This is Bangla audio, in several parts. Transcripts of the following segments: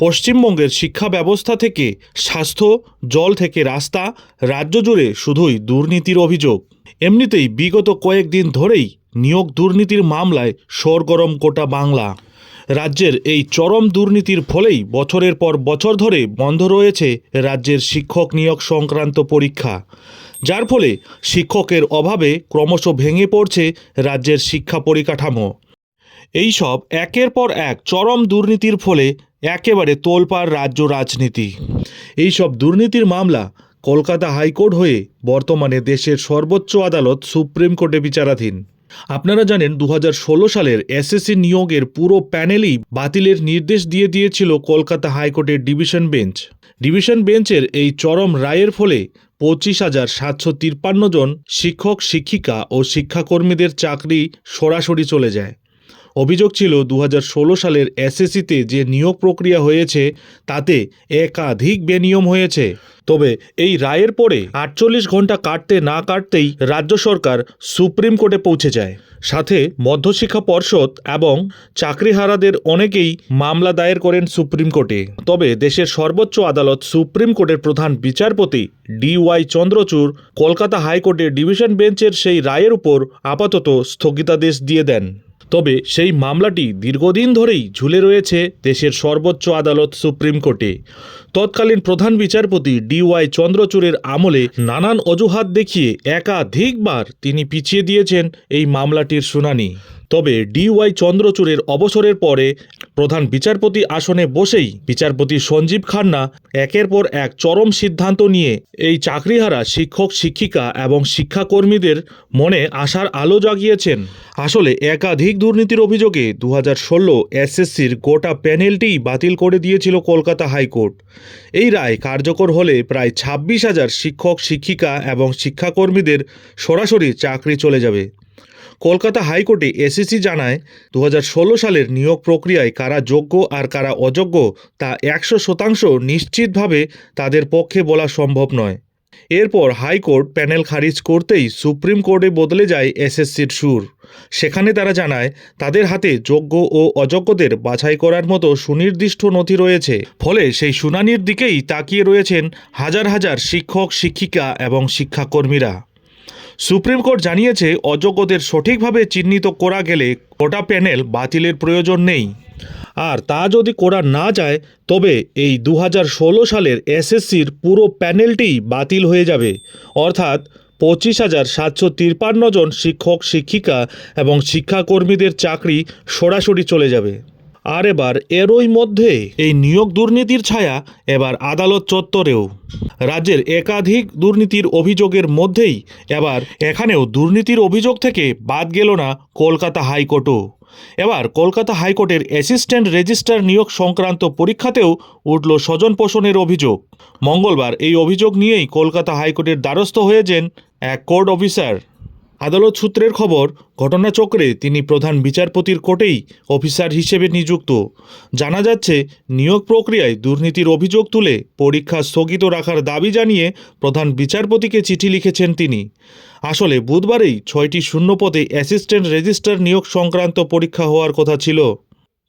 পশ্চিমবঙ্গের শিক্ষা ব্যবস্থা থেকে স্বাস্থ্য, জল থেকে রাস্তা, রাজ্য জুড়ে শুধুই দুর্নীতির অভিযোগ। এমনিতেই বিগত কয়েকদিন ধরেই নিয়োগ দুর্নীতির মামলায় সরগরম কোটা বাংলা। রাজ্যের এই চরম দুর্নীতির ফলেই বছরের পর বছর ধরে বন্ধ রয়েছে রাজ্যের শিক্ষক নিয়োগ সংক্রান্ত পরীক্ষা। যার ফলে শিক্ষকের অভাবে ক্রমশ ভেঙে পড়ছে রাজ্যের শিক্ষা পরিকাঠামো। এইসব একের পর এক চরম দুর্নীতির ফলে একেবারে তোলপাড় রাজ্য রাজনীতি। এই সব দুর্নীতির মামলা কলকাতা হাইকোর্ট হয়ে বর্তমানে দেশের সর্বোচ্চ আদালত সুপ্রিম কোর্টে বিচারাধীন। আপনারা জানেন দু হাজার ষোলো সালের এসএসসি নিয়োগের পুরো প্যানেলই বাতিলের নির্দেশ দিয়ে দিয়েছিল কলকাতা হাইকোর্টের ডিভিশন বেঞ্চ। ডিভিশন বেঞ্চের এই চরম রায়ের ফলে পঁচিশ হাজার সাতশো তিপ্পান্ন জন শিক্ষক, শিক্ষিকা ও শিক্ষাকর্মীদের চাকরি সরাসরি চলে যায়। অভিযোগ ছিল দু হাজার ষোলো সালের এসএসসিতে যে নিয়োগ প্রক্রিয়া হয়েছে, তাতে একাধিক বেনিয়ম হয়েছে। তবে এই রায়ের পরে আটচল্লিশ ঘণ্টা কাটতে না কাটতেই রাজ্য সরকার সুপ্রিম কোর্টে পৌঁছে যায়। সাথে মধ্যশিক্ষা পর্ষদ এবং চাকরিহারাদের অনেকেই মামলা দায়ের করেন সুপ্রিম কোর্টে। তবে দেশের সর্বোচ্চ আদালত সুপ্রিম কোর্টের প্রধান বিচারপতি ডি ওয়াই চন্দ্রচূড় কলকাতা হাইকোর্টের ডিভিশন বেঞ্চের সেই রায়ের উপর আপাতত স্থগিতাদেশ দিয়ে দেন। তবে সেই মামলাটি দীর্ঘদিন ধরেই ঝুলে রয়েছে দেশের সর্বোচ্চ আদালত সুপ্রিম কোর্টে। তৎকালীন প্রধান বিচারপতি ডি ওয়াই চন্দ্রচূড়ের আমলে নানান অজুহাত দেখিয়ে একাধিকবার তিনি পিছিয়ে দিয়েছেন এই মামলাটির শুনানি। তবে ডি ওয়াই চন্দ্রচূড়ের অবসরের পরে প্রধান বিচারপতি আসনে বসেই বিচারপতি সঞ্জীব খান্না একের পর এক চরম সিদ্ধান্ত নিয়ে এই চাকরিহারা শিক্ষক, শিক্ষিকা এবং শিক্ষাকর্মীদের মনে আশার আলো জাগিয়েছেন। আসলে একাধিক দুর্নীতির অভিযোগে দু হাজার ষোলো এসএসসির গোটা প্যানেলটিই বাতিল করে দিয়েছিল কলকাতা হাইকোর্ট। এই রায় কার্যকর হলে প্রায় ছাব্বিশ হাজার শিক্ষক, শিক্ষিকা এবং শিক্ষাকর্মীদের সরাসরি চাকরি চলে যাবে। কলকাতা হাইকোর্টে এসএসসি জানায় দু হাজার ষোলো সালের নিয়োগ প্রক্রিয়ায় কারা যোগ্য আর কারা অযোগ্য তা একশো শতাংশ নিশ্চিতভাবে তাদের পক্ষে বলা সম্ভব নয়। এরপর হাইকোর্ট প্যানেল খারিজ করতেই সুপ্রিম কোর্টে বদলে যায় এসএসসির সুর। সেখানে তারা জানায়, তাদের হাতে যোগ্য ও অযোগ্যদের বাছাই করার মতো সুনির্দিষ্ট নথি রয়েছে। ফলে সেই শুনানির দিকেই তাকিয়ে রয়েছেন হাজার হাজার শিক্ষক, শিক্ষিকা এবং শিক্ষাকর্মীরা। সুপ্রিম কোর্ট জানিয়েছে অযোগ্যদের সঠিকভাবে চিহ্নিত করা গেলে কোটা প্যানেল বাতিলের প্রয়োজন নেই। আর তা যদি করা না যায়, তবে এই দু হাজার ষোলো সালের এসএসসির পুরো প্যানেলটি বাতিল হয়ে যাবে। অর্থাৎ পঁচিশ হাজার সাতশো তিপ্পান্ন জন শিক্ষক, শিক্ষিকা এবং শিক্ষাকর্মীদের চাকরি সরাসরি চলে যাবে। আর এবার এরই মধ্যে এই নিয়োগ দুর্নীতির ছায়া এবার আদালত চত্বরেও। রাজ্যের একাধিক দুর্নীতির অভিযোগের মধ্যেই এবার এখানেও দুর্নীতির অভিযোগ থেকে বাদ গেল না কলকাতা হাইকোর্টও। এবার কলকাতা হাইকোর্টের অ্যাসিস্ট্যান্ট রেজিস্ট্রার নিয়োগ সংক্রান্ত পরীক্ষাতেও উঠল স্বজন পোষণের অভিযোগ। মঙ্গলবার এই অভিযোগ নিয়েই কলকাতা হাইকোর্টের দ্বারস্থ হয়েছেন এক কোর্ট অফিসার। আদালত সূত্রের খবর, ঘটনাচক্রে তিনি প্রধান বিচারপতির কোর্টেই অফিসার হিসেবে নিযুক্ত। জানা যাচ্ছে, নিয়োগ প্রক্রিয়ায় দুর্নীতির অভিযোগ তুলে পরীক্ষা স্থগিত রাখার দাবি জানিয়ে প্রধান বিচারপতিকে চিঠি লিখেছেন তিনি। আসলে বুধবারেই ছয়টি শূন্যপদে অ্যাসিস্ট্যান্ট রেজিস্ট্রার নিয়োগ সংক্রান্ত পরীক্ষা হওয়ার কথা ছিল।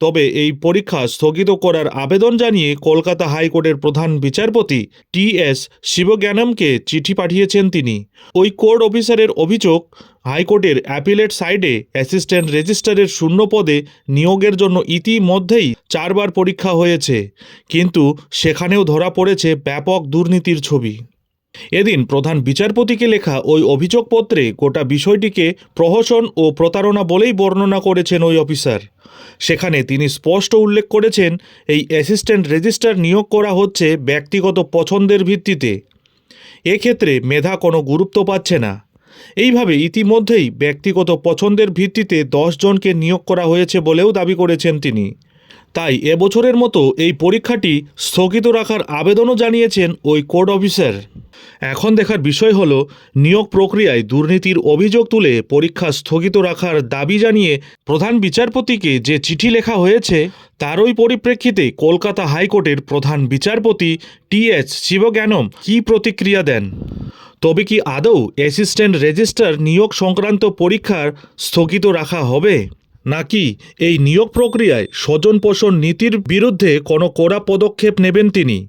তবে এই পরীক্ষা স্থগিত করার আবেদন জানিয়ে কলকাতা হাইকোর্টের প্রধান বিচারপতি টি এস শিবজ্ঞানমকে চিঠি পাঠিয়েছেন তিনি। ওই কোর্ট অফিসারের অভিযোগ, হাইকোর্টের অ্যাপিলেট সাইডে অ্যাসিস্ট্যান্ট রেজিস্ট্রারের শূন্য পদে নিয়োগের জন্য ইতিমধ্যেই চারবার পরীক্ষা হয়েছে। কিন্তু সেখানেও ধরা পড়েছে ব্যাপক দুর্নীতির ছবি। এদিন প্রধান বিচারপতিকে লেখা ওই অভিযোগপত্রে গোটা বিষয়টিকে প্রহসন ও প্রতারণা বলেই বর্ণনা করেছেন ওই অফিসার। সেখানে তিনি স্পষ্ট উল্লেখ করেছেন, এই অ্যাসিস্ট্যান্ট রেজিস্ট্রার নিয়োগ করা হচ্ছে ব্যক্তিগত পছন্দের ভিত্তিতে। এক্ষেত্রে মেধা কোনো গুরুত্ব পাচ্ছে না। এইভাবে ইতিমধ্যেই ব্যক্তিগত পছন্দের ভিত্তিতে জনকে নিয়োগ করা হয়েছে বলেও দাবি করেছেন তিনি। তাই এবছরের মতো এই পরীক্ষাটি স্থগিত রাখার আবেদনও জানিয়েছেন ওই কোর্ট অফিসার। এখন দেখার বিষয় হল, নিয়োগ প্রক্রিয়ায় দুর্নীতির অভিযোগ তুলে পরীক্ষা স্থগিত রাখার দাবি জানিয়ে প্রধান বিচারপতিকে যে চিঠি লেখা হয়েছে, তারই পরিপ্রেক্ষিতে কলকাতা হাইকোর্টের প্রধান বিচারপতি টি এস শিবজ্ঞানম কী প্রতিক্রিয়া দেন? তবে কি আদৌ অ্যাসিস্ট্যান্ট রেজিস্ট্রার নিয়োগ সংক্রান্ত পরীক্ষার স্থগিত রাখা হবে? নাকি এই নিয়োগ প্রক্রিয়ায় স্বজন পোষণ নীতির বিরুদ্ধে কোনো কড়া পদক্ষেপ নেবেন তিনি?